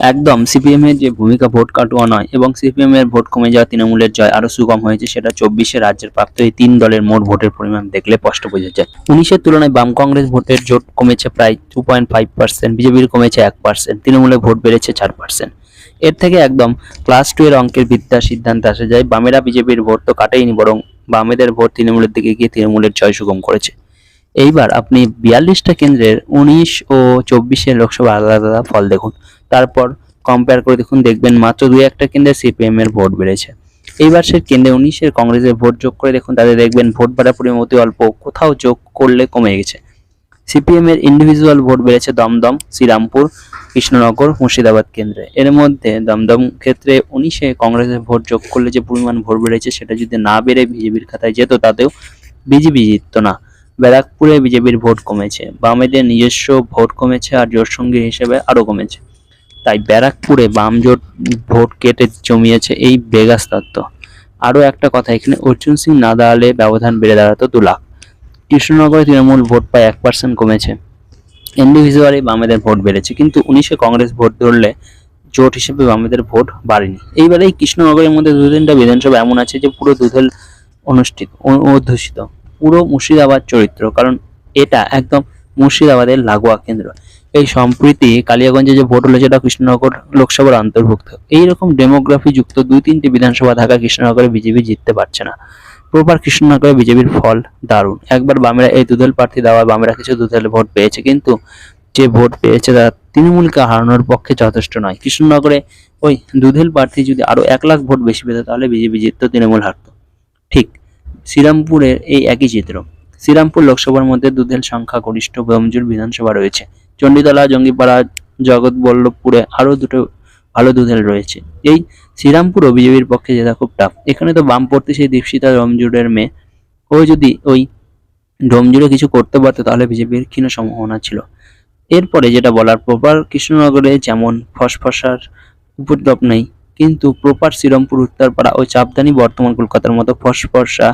একদম সিপিএম এর যে ভূমিকা ভোট কাটুয়া নয় এবং সিপিএম এর ভোট কমে যাওয়া তৃণমূলের জয় আরও সুগম হয়েছে, সেটা চব্বিশে রাজ্যের প্রাপ্ত এই তিন দলের মোট ভোটের পরিমাণ দেখলে স্পষ্ট বোঝা যায়। উনিশের তুলনায় বাম কংগ্রেস ভোটের জোট কমেছে প্রায় টু পয়েন্ট ফাইভ পার্সেন্ট বিজেপির কমেছে এক পার্সেন্ট তৃণমূলের ভোট বেড়েছে চার পার্সেন্ট এর থেকে একদম ক্লাস টু এর অঙ্কের বিদ্যার সিদ্ধান্তে আসা যায়, বামেরা বিজেপির ভোট তো কাটেইনি, বরং বামেদের ভোট তৃণমূলের দিকে গিয়ে তৃণমূলের জয় সুগম করেছে। এইবার আপনি বিয়াল্লিশটা কেন্দ্রের উনিশ ও চব্বিশের লোকসভা আলাদা আলাদা ফল দেখুন। তারপর কম্পেয়ার করে দেখুন, দেখবেন মাত্র দুই একটা কেন্দ্রে সিপিএম এর ভোট বেড়েছে। এইবার সে কেন্দ্রে উনিশের কংগ্রেসের ভোট যোগ করে দেখুন তাদের দেখবেন ভোট বাড়ার পরিমাণ অতি অল্প, কোথাও যোগ করলে কমে গেছে। সিপিএম এর ইন্ডিভিজুয়াল ভোট বেড়েছে দমদম, শ্রীরামপুর, কৃষ্ণনগর, মুর্শিদাবাদ কেন্দ্রে। এর মধ্যে দমদম ক্ষেত্রে উনিশে কংগ্রেসের ভোট যোগ করলে যে পরিমাণ ভোট বেড়েছে, সেটা যদি না বেড়ে বিজেপির খাতায় যেত, তাতেও বিজেপি জিততো না। ব্যারাকপুরে বিজেপির ভোট কমেছে, বামেদের নিজস্ব ভোট কমেছে আর জোট সঙ্গী হিসেবে আরও কমেছে। তাই ব্যারাকপুরে বাম জোট ভোট কেটে জমিয়েছে এই বেগাস তত্ত্ব। আরও একটা কথা, এখানে অর্জুন সিং না দাঁড়ালে ব্যবধান বেড়ে দাঁড়াতো দু লাখ। কৃষ্ণনগরে তৃণমূল ভোট প্রায় এক পার্সেন্ট কমেছে। ইন্ডিভিজুয়ালি বামেদের ভোট বেড়েছে, কিন্তু উনিশে কংগ্রেস ভোট ধরলে জোট হিসেবে বামেদের ভোট বাড়েনি। এইবারে এই কৃষ্ণনগরের মধ্যে দু তিনটা বিধানসভা এমন আছে যে পুরো দুধেল অনুষ্ঠিত অধ্যুষিত। পুরো মুর্শিদাবাদ চরিত্র, কারণ এটা একদম মুর্শিদাবাদের লাগোয়া কেন্দ্র। এই সম্প্রীতি কালিয়াগঞ্জে যে ভোট হলো সেটা কৃষ্ণনগর লোকসভার অন্তর্ভুক্ত। এইরকম ডেমোগ্রাফি যুক্ত দুই তিনটি বিধানসভা থাকা কৃষ্ণনগরে বিজেপি জিততে পারছে না। প্রপার কৃষ্ণনগরে বিজেপির ফল দারুণ। একবার বামেরা এই দুদল প্রার্থী দেওয়া বামেরা কিছু দুদলে ভোট পেয়েছে, কিন্তু যে ভোট পেয়েছে তারা তৃণমূলকে হারানোর পক্ষে যথেষ্ট নয়। কৃষ্ণনগরে ওই দুধেল প্রার্থী যদি আরও এক লাখ ভোট বেশি পেত, তাহলে বিজেপি জিততো, তৃণমূল হারতো। ঠিক শ্রীরামপুরের এই একই চিত্র। শ্রীরামপুর লোকসভার মধ্যে দুধেল সংখ্যা গরিষ্ঠ বমজুর বিধানসভা রয়েছে। চণ্ডীতলা, জঙ্গিপাড়া, জগৎবল্লভপুরে আরও দুটো ভালো দুধেল রয়েছে। এই শ্রীরামপুর ও বিজেপির পক্ষে জেতা খুব টাফ এখানে তো বামপন্থী সেই দীপশিতা রমজুরের মেয়ে। ও যদি ওই ডোমজুড়ে কিছু করতে পারতো, তাহলে বিজেপির ক্ষীণ সম্ভাবনা ছিল। এরপরে যেটা বলার, প্রপার কৃষ্ণনগরে যেমন ফসফসার উপদ্রব নেই কিন্তু প্রপার শ্রীরামপুর, উত্তরপাড়া ও চাপদানি বর্তমান কলকাতার মতো ফসফসা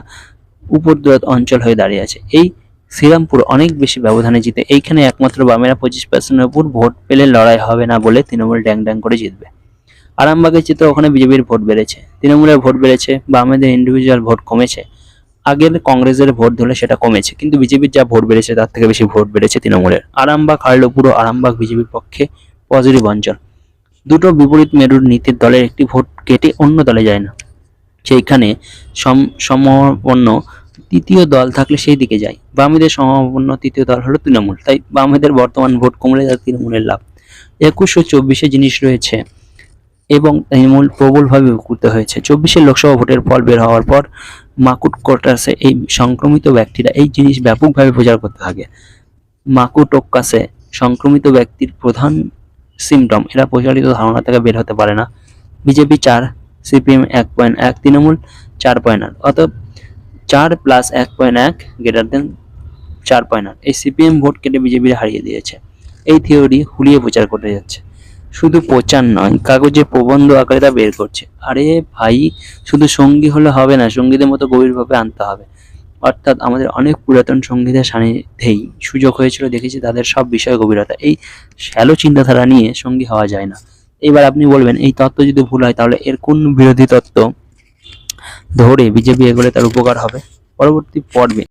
উপদ্রব অঞ্চল হয়ে দাঁড়িয়ে আছে। এই শ্রীরামপুর অনেক বেশি ব্যবধানে জিতে, এইখানে একমাত্র বামেরা পঁচিশ পার্সেন্টের উপর ভোট পেলে লড়াই হবে না বলে তৃণমূল ড্যাং ড্যাং করে জিতবে। আরামবাগের চিত্র ওখানে বিজেপির ভোট বেড়েছে। তৃণমূলের ভোট বেড়েছে, বামেদের ইন্ডিভিজুয়াল ভোট কমেছে। আগের কংগ্রেসের ভোট ধরলে সেটা কমেছে, কিন্তু বিজেপির যা ভোট বেড়েছে তার থেকে বেশি ভোট বেড়েছে তৃণমূলের। আরামবাগ হারলো পুরো আরামবাগ বিজেপির পক্ষে পজিটিভ অঞ্চল। দুটো বিপরীত মেরুর নীতির দলের একটি ভোট কেটে অন্য দলে যায় না। সেইখানে সম সমপন্ন তৃতীয় দল থাকলে সেই দিকে যায়। বামেদের সমপন্ন তৃতীয় দল হলো তৃণমূল। তাই বামেদের বর্তমান ভোট কমলে তার তৃণমূলের লাভ। একুশ ও চব্বিশে জিনিস রয়েছে এবং তৃণমূল প্রবলভাবে উপকৃত হয়েছে। চব্বিশের লোকসভা ভোটের ফল বের হওয়ার পর মাকুট কোটাসে এই সংক্রমিত ব্যক্তিরা এই জিনিস ব্যাপকভাবে প্রচার করতে থাকে। মাকুটোক্কাসে সংক্রমিত ব্যক্তির প্রধান সিমটম এরা প্রচারিত ধারণা থেকে বের হতে পারে না। বিজেপি চার সিপিএম এক পয়েন্ট এক, তৃণমূল চার পয়েন্ট আট অর্থাৎ চার প্লাস এক পয়েন্ট এক গ্রেটার দেন চার পয়েন্ট আট। এই সিপিএম ভোট কেটে বিজেপি হারিয়ে দিয়েছে। এই থিওরি হুলিয়ে প্রচার করতে যাচ্ছে। শুধু প্রচার নয়, কাগজে প্রবন্ধ আকারে তা বের করছে। আরে ভাই, শুধু সঙ্গী হলে হবে না, সঙ্গীদের মতো গভীরভাবে আনতে হবে। অর্থাৎ আমাদের অনেক পুরাতন সঙ্গীতের সান্নিধ্যেই সুযোগ হয়েছিল, দেখেছি তাদের সব বিষয় গভীরতা। এই শ্যালো চিন্তাধারা নিয়ে সঙ্গী হওয়া যায় না। এবার আপনি বলবেন, এই তত্ত্ব যদি ভুল হয়, তাহলে এর কোন বিরোধী তত্ত্ব ধরে বিজেপি এগোলে তার উপকার হবে? পরবর্তী পর্বে